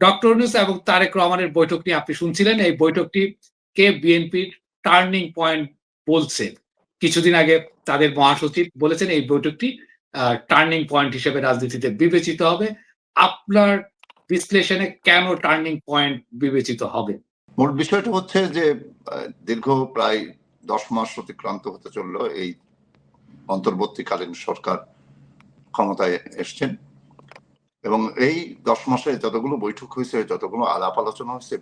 Doctor Yunus এবং তারেক রহমানের নিয়ে আপনি শুনছিলেন। এই বৈঠকটি কে বিএনপির টার্নিং পয়েন্ট বলছে? কিছুদিন আগে তাদের মহাসচিব বলেছেন এই বৈঠকটি টার্নিং পয়েন্ট হিসেবে রাজনীতিতে বিবেচিত হবে। আপনার বিশ্লেষণে কেন টার্নিং পয়েন্ট বিবেচিত হবে? মূল বিষয়টা হচ্ছে যে দীর্ঘ প্রায় দশ মাস অতিক্রান্ত হতে চলল এই অন্তর্বর্তীকালীন সরকার ক্ষমতায় এসছেন। এবং এই দশ মাসে যতগুলো বৈঠক হয়েছে, যতগুলো আলাপ আলোচনা হয়েছে,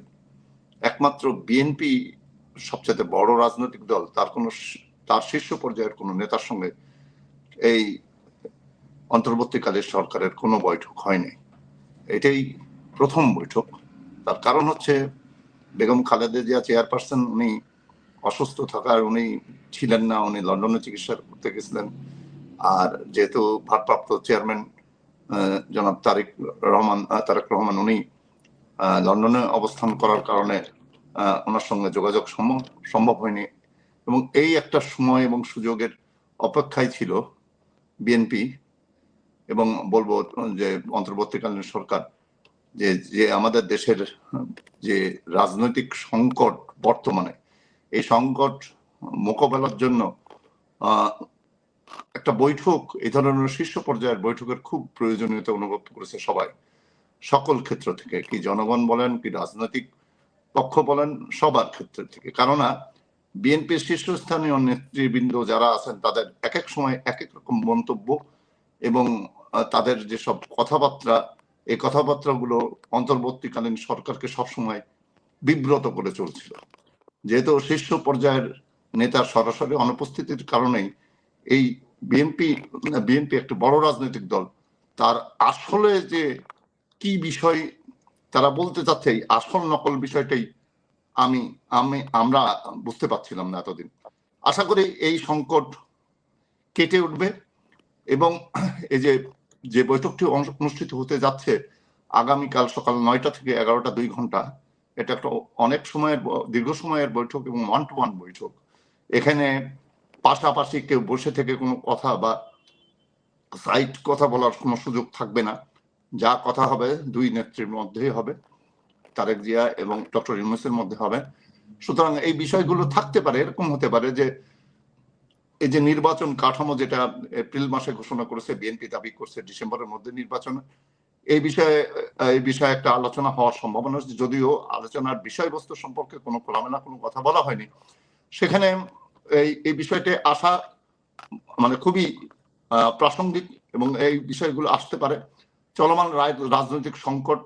একমাত্র বিএনপি সবচেয়ে বড় রাজনৈতিক দল, তার কোনো তার শীর্ষ পর্যায়ের কোনো নেতার সঙ্গে এই অন্তর্বর্তীকালীন সরকারের কোনো বৈঠক হয়নি। এটাই প্রথম বৈঠক। তার কারণ হচ্ছে বেগম খালেদা জিয়া চেয়ারপারসন, উনি অসুস্থ থাকার উনি ছিলেন না, উনি লন্ডনে চিকিৎসা করতে গেছিলেন। আর যেহেতু ভারপ্রাপ্ত চেয়ারম্যান জনাব তারেক রহমান তারেক রহমান উনি লন্ডনে অবস্থান করার কারণে ওনার সঙ্গে যোগাযোগ সম্ভব হয়নি। এবং এই একটা সময় এবং সুযোগের অপেক্ষায় ছিল বিএনপি এবং বলব যে অন্তর্বর্তীকালীন সরকার যে যে আমাদের দেশের, যে রাজনৈতিক সংকট বর্তমানে, এই সংকট মোকাবেলার জন্য একটা বৈঠক, এই ধরনের শীর্ষ পর্যায়ের বৈঠকের খুব প্রয়োজনীয়তা অনুভব করেছে সবাই। সকল ক্ষেত্র থেকে, কি জনগণ বলেন, কি রাজনৈতিক পক্ষ বলেন, সবার ক্ষেত্র থেকে। কেননা, বিএনপির শীর্ষস্থানীয় নেতৃবৃন্দ যারা আছেন, তাদের এক এক সময় এক এক রকম মন্তব্য এবং তাদের যেসব কথাবার্তা, এই কথাবার্তাগুলো অন্তর্বর্তীকালীন সরকারকে সবসময় বিব্রত করে চলছিল। যেহেতু শীর্ষ পর্যায়ের নেতার সরাসরি অনুপস্থিতির কারণেই এই বিএনপি বিএনপি একটা বড় রাজনৈতিক দল। তার আসলে যে কি বিষয় তারা বলতে চাচ্ছে, এই আসল নকল বিষয়টাই আমি আমি, আমরা বুঝতে পারছিলাম না এতদিন। আশা করি এই সংকট কেটে উঠবে এবং এই যে যে বৈঠকটি অনু- অনুষ্ঠিত হতে যাচ্ছে আগামীকাল সকাল নয়টা থেকে এগারোটা দুই ঘণ্টা, এটা একটা অনেক সময়ের দীর্ঘ সময়ের বৈঠক এবং ওয়ান টু ওয়ান বৈঠক। এখানে পাশাপাশি কেউ বসে থেকে কোনো কথা বা সাইড কথা বলার কোনো সুযোগ থাকবে না। যা কথা হবে দুই নেত্রীর মধ্যেই হবে, তারেক জিয়া এবং ডক্টর ইউনুসের মধ্যে হবে। সুতরাং এই বিষয়গুলো থাকতে পারে, এরকম হতে পারে যে এই যে নির্বাচন কাঠামো যেটা এপ্রিল মাসে ঘোষণা করেছে, বিএনপি দাবি করছে, ডিসেম্বরের মধ্যে নির্বাচন, এই বিষয়ে এই বিষয়ে একটা আলোচনা হওয়ার সম্ভাবনা যদিও আলোচনার বিষয়বস্তু সম্পর্কে কোনো খোলামেলা কোনো কথা বলা হয়নি। সেখানে এই এই বিষয়টি আসা মানে খুবই প্রাসঙ্গিক এবং এই বিষয়গুলো আসতে পারে। চলমান রাজনৈতিক সংকট